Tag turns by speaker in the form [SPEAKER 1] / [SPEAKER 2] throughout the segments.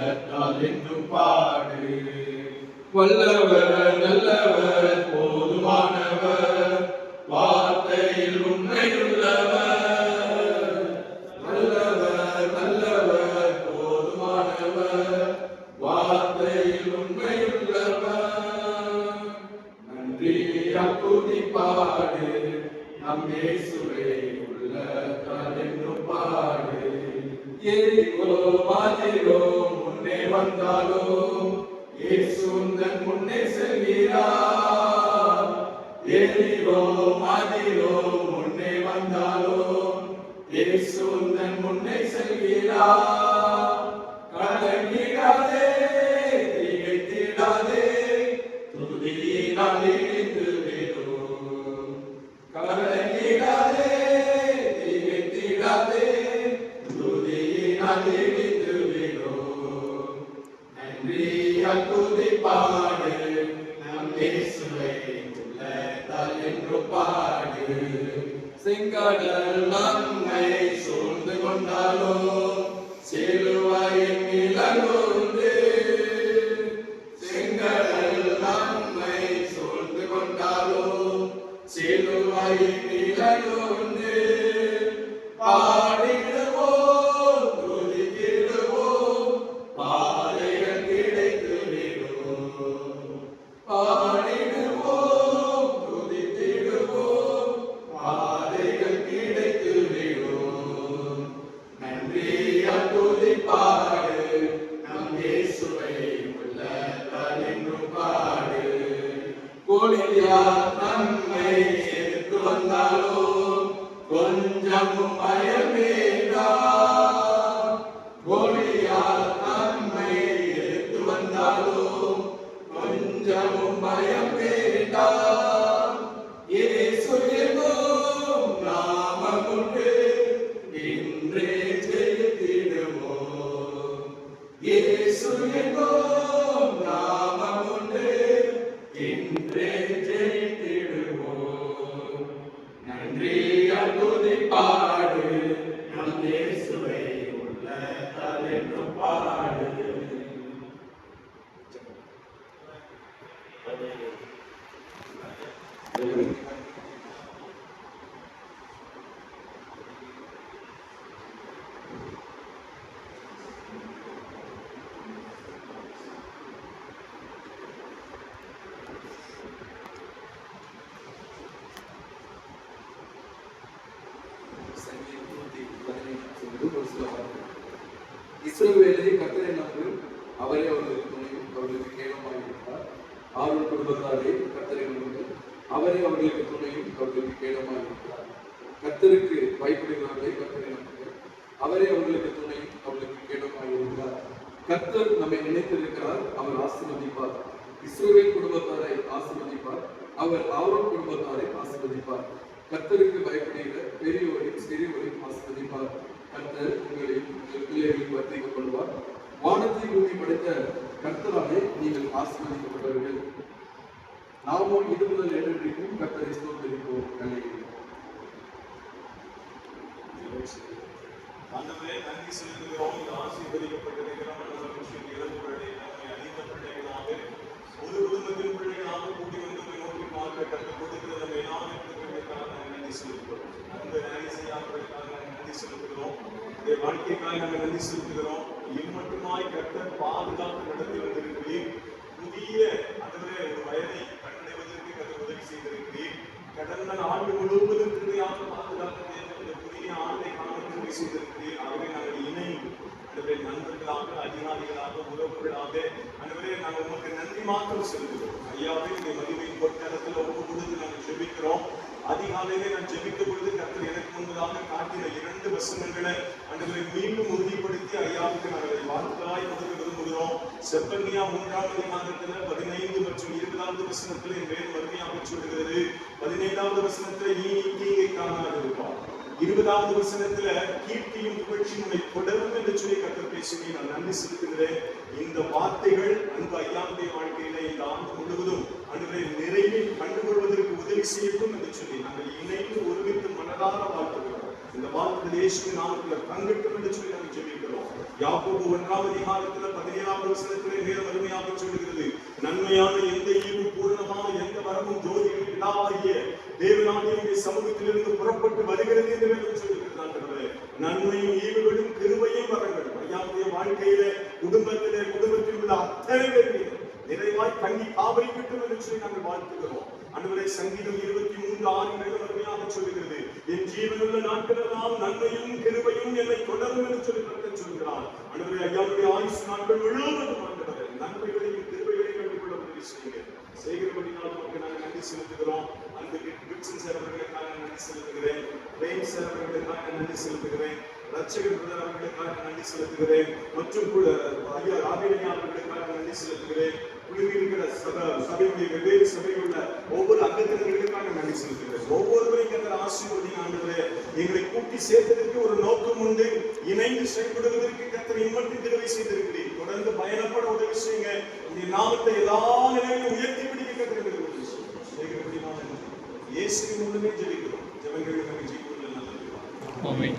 [SPEAKER 1] என்று பாடு. வல்லவர் நல்லவர் போதுமானவர். வார்த்தையில் உண்மையுள்ளவர். நல்லவர் நல்லவர் போதுமானவர். வார்த்தையில் உண்மையுள்ளவர். நன்றி அக்குதி பாடு. நம் இயேசுவே உள்ளத்தால் பாடு. எரிகோ மாதிரோ வந்தாலோ இயேசு உந்தன் முன்னே செல்கிறார். எரிகோ மாதிரோ முன்னே வந்தாலோ இயேசு உந்தன் முன்னே செல்கிறார். செங்கடல் நம்மை சூழ்ந்து கொண்டாலோ சிலுவையின் நிலங்கொண்டு கொஞ்சமும் பயம்
[SPEAKER 2] இஸ்ரவேலை கத்தரை நம்பு அவரே அவர்களுக்கு துணையும் அவர்களுக்கு கேளமாய் ஆறு குடும்பத்தாரே கத்தரை நம்பு அவரே அவர்களுக்கு துணையும் அவர்களுக்கு கேளமாய் கத்தருக்கு பயப்படுகிறார்களே கத்தரை நம்பு. அவரே அவர்களுக்கு துணையும் அவர்களுக்கு கேளமாய் இருக்கிறார். கர்த்தர் நம்மை நினைத்திருக்கிறார் அவர் ஆசீர்வதிப்பார். இஸ்ரவேல் குடும்பத்தாரை ஆசீர்வதிப்பார் அவர் ஆரோன் குடும்பத்தாரை ஆசீர்வதிப்பார். கர்த்தருக்கு பயப்படுகிற பெரியவரையும் சிறியவரையும் ஆசீர்வதிப்பார். கர்த்தர் உங்களையும் உங்கள் பிள்ளைகளையும் வர்த்தித்துக் கொள்வார் வானத்தை பூமி படைத்த கர்த்தராலே நீங்கள் ஆசீர்வதிக்கப்பட்டவர்கள். நாமும் இது முதல் என்றென்றைக்கும் கர்த்தரை ஸ்தோத்தரிப்போம். கலையில்
[SPEAKER 3] அந்தவரே நன்றி செலுத்துகிறோம் இந்த ஆசீர்வதிக்கப்பட்டிருக்கிறோம் மன்னர்கள் முஸ்லிம் இளம் பிள்ளை நம்மை பிள்ளைகளாக ஒரு குடும்பத்தின் பிள்ளைகளாக கூட்டி வந்து நோக்கி பார்க்க கற்றுக் கொடுக்கிறது நம்ம எல்லாமே நாங்கள் நன்றி செலுத்துகிறோம் அந்த வேலை செய்யாதவர்களுக்காக நாங்கள் நன்றி செலுத்துகிறோம் இந்த வாழ்க்கைக்காக நாங்கள் நன்றி செலுத்துகிறோம் இம்மட்டுமாய் கற்ற பாதுகாப்பு நடத்தி வந்திருக்கிறீர் புதிய அதுவே ஒரு வயதை கண்டடைவதற்கு கற்று உதவி செய்திருக்கிறீர் கடந்த ஆண்டு முழுவதும் கிருமையாக பாதுகாத்து இந்த புதிய நாங்கள் இணைந்து நண்பர்களாக அதிகாரிகளாக உறவுகளாக நாங்கள் உங்களுக்கு நன்றி மாத்திரம் செலுத்துகிறோம் ஐயாவே இந்த மதிப்பின் பொற்காலத்தில் ஒப்பு கொடுத்து நாங்கள் ஜெபிக்கிறோம் அதிகாலையிலே நான் பொழுது எனக்கு முன்பதாக காட்டின இரண்டு வசனங்களை அன்றுவரை மீண்டும் உறுதிப்படுத்தி ஐயாவுக்கு நாங்கள் வாழ்க்கலாய் கொடுக்க விரும்புகிறோம் செப்பன்னியா மூன்றாவது அதிகாரத்துல பதினைந்து மற்றும் இருபதாவது வசனத்தில் என் பேர் வறுமையாக சொல்கிறது பதினைந்தாவது வசனத்துல நீ தீங்கை காணாது இருப்பார் இருபதாவது வசனத்துல கீர்த்தியும் புகழ்ச்சியும் உன்னை தொடரும் என்று சொல்லி கத்தர் பேசுவதை நான் நன்றி செலுத்துகிறேன். இந்த வார்த்தைகள் அன்பு ஐயாவுடைய வாழ்க்கையில இந்த ஆண்டு முழுவதும் அன்றைய நிறைவில் கண்டுகொள்வதற்கு உதவி செய்யட்டும் என்று சொல்லி நாங்கள் இணைந்து ஒருமித்து மனதார வாழ்த்துகிறோம். இந்த வார்த்தை இயேசுவின் நாமத்தில் தங்கட்டும் என்று சொல்லி நாங்கள் ஜெபிக்கிறோம். யாக்கோபு ஒன்றாம் அதிகாரத்தில் பதினேழாம் வசனத்திலே நேரம் அருமையாக சொல்லுகிறது. நன்மையான எந்த ஈவு பூரணமான எந்த வரமும் ஜோதியின் பிதாவாகிய தேவனாகிய சமூகத்திலிருந்து புறப்பட்டு வருகிறது என்று வேதம் சொல்லுகிறார்கள் நன்மையும் ஈவுகளும் கிருபையும் வரங்கள். ஐயாவுடைய வாழ்க்கையிலே குடும்பத்திலே குடும்பத்தில் உள்ள அத்தனை பேர் நிறைவாய் தங்கி காவலிக்கட்டும் என்று சொல்லி நாங்கள் வாழ்த்துகிறோம். அன்றுவரை சங்கீதம் இருபத்தி மூன்று ஆறு மேலும் அருமையாக சொல்லுகிறது. ஜீவனுள்ள நாட்களெல்லாம் நன்மையும் கிருபையும் என்னை தொடரும் என்று சொல்லி கர்த்தர் சொல்கிறார். அன்றுவரை ஐயாவுடைய ஆயுசு நாட்கள் முழுவதும் நன்மைகளையும் கிருபைகளையும் கண்டுகொள்ள உதவி செய்யுங்க. செய்கிறபடினால் நமக்கு நாங்கள் நன்றி செலுத்துகிறோம். அந்த விக்சன் சார் அவர்களுக்காக நன்றி செலுத்துகிறேன். பிரேம் சார் அவர்களுக்காக நன்றி செலுத்துகிறேன். ரட்சகர் பிரதர் அவர்களுக்காக நன்றி செலுத்துகிறேன். மற்றும் கூட ஐயா ராபினியா அவர்களுக்காக நன்றி செலுத்துகிறேன். இருக்கிற சபையுடைய வெவ்வேறு சபையில் உள்ள ஒவ்வொரு அங்கத்தினர்களுக்காக நன்றி செலுத்துகிறேன். ஒவ்வொருவரையும் கத்தர் ஆசீர்வதி ஆண்டவரே எங்களை கூட்டி சேர்த்ததற்கு ஒரு நோக்கம் உண்டு. இணைந்து செயல்படுவதற்கு கத்தனை இம்மட்டும் கிருவை செய்திருக்கிறேன் தொடர்ந்து பயணப்பட உதவி செய்யுங்க. உடைய நாமத்தை எல்லா நிலையிலும் உயர்த்தி பிடிக்க கத்திர உதவி செய்யுங்க. செய்கிறபடினால இயேசுவின் மூலமே ஜெபிக்கிறோம். ஜெபங்கள் நமக்கு ஜெயிக்குள்ள நல்லது.
[SPEAKER 4] ஆமென்.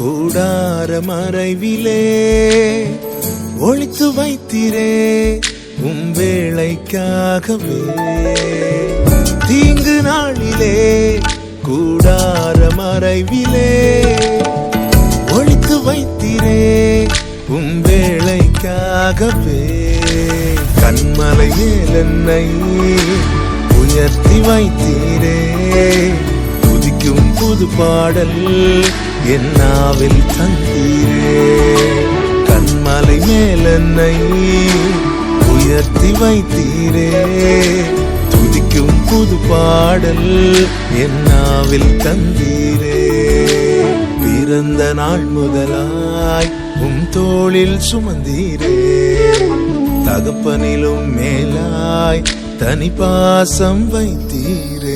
[SPEAKER 5] கூடார மறைவிலே ஒழித்து வைத்திரே உம் வேளைக்காகவே. தீங்கு நாளிலே கூடார மறைவிலே ஒழித்து வைத்திரே உம் வேளைக்காகவே. கண்மலையில் என்னை உயர்த்தி வைத்தீரே. புதிக்கும் புது பாடல் என்னாவில் தந்தீரே கண்மலை மேலென்னை உயர்த்தி வைத்தீரே. துதிக்கும் புது பாடல் என்னாவில் தந்தீரே பிறந்த நாள் முதலாய் உம் தோளில் சுமந்தீரே. தகப்பனிலும் மேலாய் தனி பாசம் வைத்தீரே.